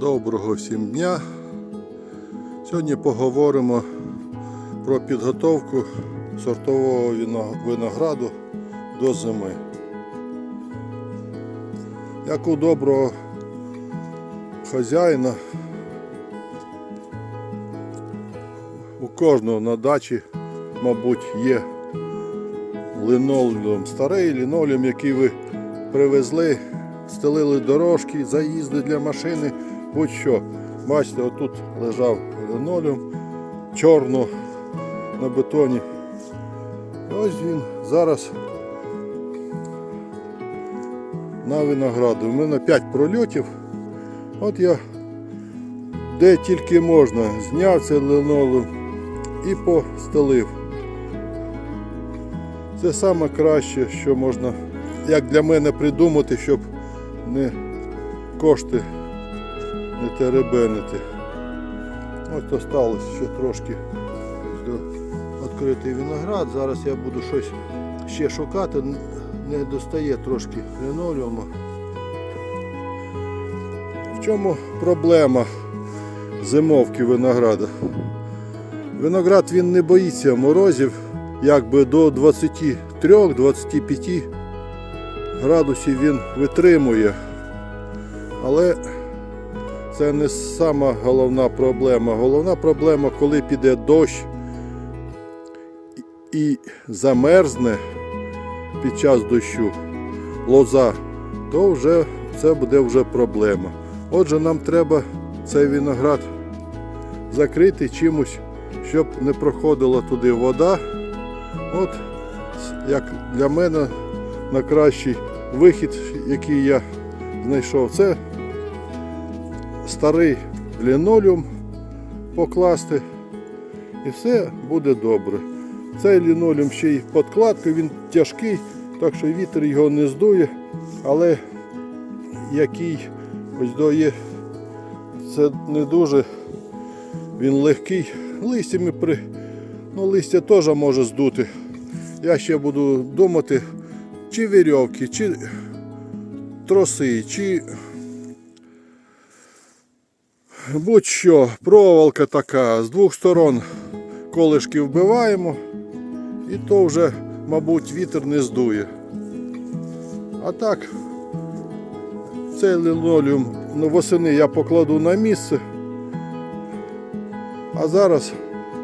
Доброго всім дня. Сьогодні поговоримо про підготовку сортового винограду до зими. Як у доброго хазяїна, у кожного на дачі, мабуть, є линолеум, старий линолеум, який ви привезли, стелили дорожки, заїзди для машини, будь-що. Бачите, отут лежав линолеум, чорно на бетоні. Ось він зараз на винограду. У мене 5 прольотів. От я де тільки можна, зняв цей линолеум і постелив. Це саме краще, що можна, як для мене, придумати, щоб не кошти не теребенити. Ось осталось ще трошки відкритий виноград. Зараз я буду щось ще шукати. Не достає трошки лінолеуму. В чому проблема зимовки винограда? Виноград він не боїться морозів, якби до 23-25 градусів він витримує. Але це не сама головна проблема. Головна проблема, коли піде дощ і замерзне під час дощу лоза, то вже це буде вже проблема. Отже, нам треба цей виноград закрити чимось, щоб не проходила туди вода. От як для мене найкращий вихід, який я знайшов, це старий лінолеум покласти і все буде добре. Цей лінолеум ще й подкладка, він тяжкий, так що вітер його не здує, але який ось до це не дуже він легкий. Листями при. Ну, листя теж може здути. Я ще буду думати, чи вірьовки, чи троси, чи будь-що, проволока така, з двох сторон колишки вбиваємо, і то вже, мабуть, вітер не здує. А так, цей линолеум восени я покладу на місце. А зараз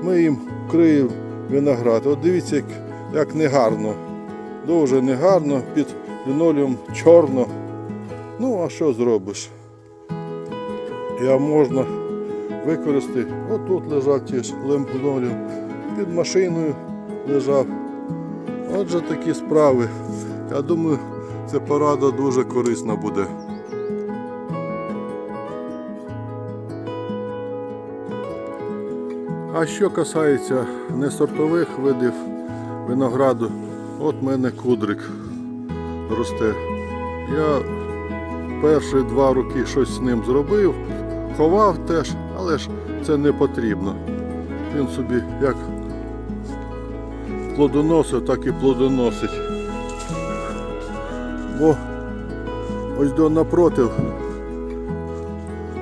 ми їм вкриємо виноград. От дивіться, як, як негарно. Дуже негарно, під лінолеум чорно. Ну, а що зробиш? Я можна використати. От тут лежав теж линолеум, під машиною лежав. Отже такі справи. Я думаю, ця порада дуже корисна буде. А що касається несортових видів винограду, от в мене кудрик росте. Я перші два роки щось з ним зробив, ховав теж, але ж це не потрібно. Він собі як плодоносив, так і плодоносить. Бо ось до напротив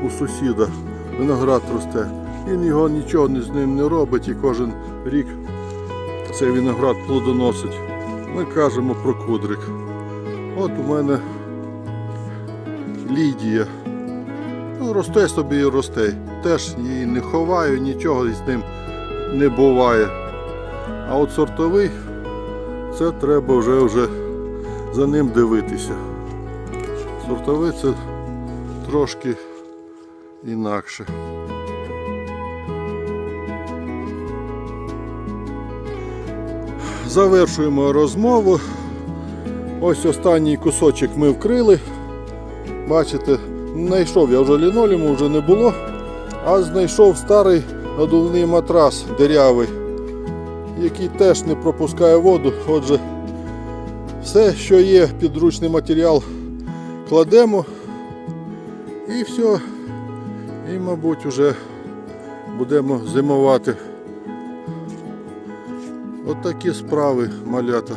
у сусіда виноград росте. Він його нічого з ним не робить і кожен рік цей виноград плодоносить. Ми кажемо про кудрик. От у мене Лідія. Ну, росте собі і росте. Теж її не ховаю, нічого з ним не буває. А от сортовий, це треба вже, вже за ним дивитися. Сортовий це трошки інакше. Завершуємо розмову. Ось останній кусочок ми вкрили. Бачите, знайшов я вже лінолеуму, вже не було, а знайшов старий надувний матрас дирявий, який теж не пропускає воду. Отже, все, що є, підручний матеріал, кладемо і все. І, мабуть, вже будемо зимувати. От справи, малята.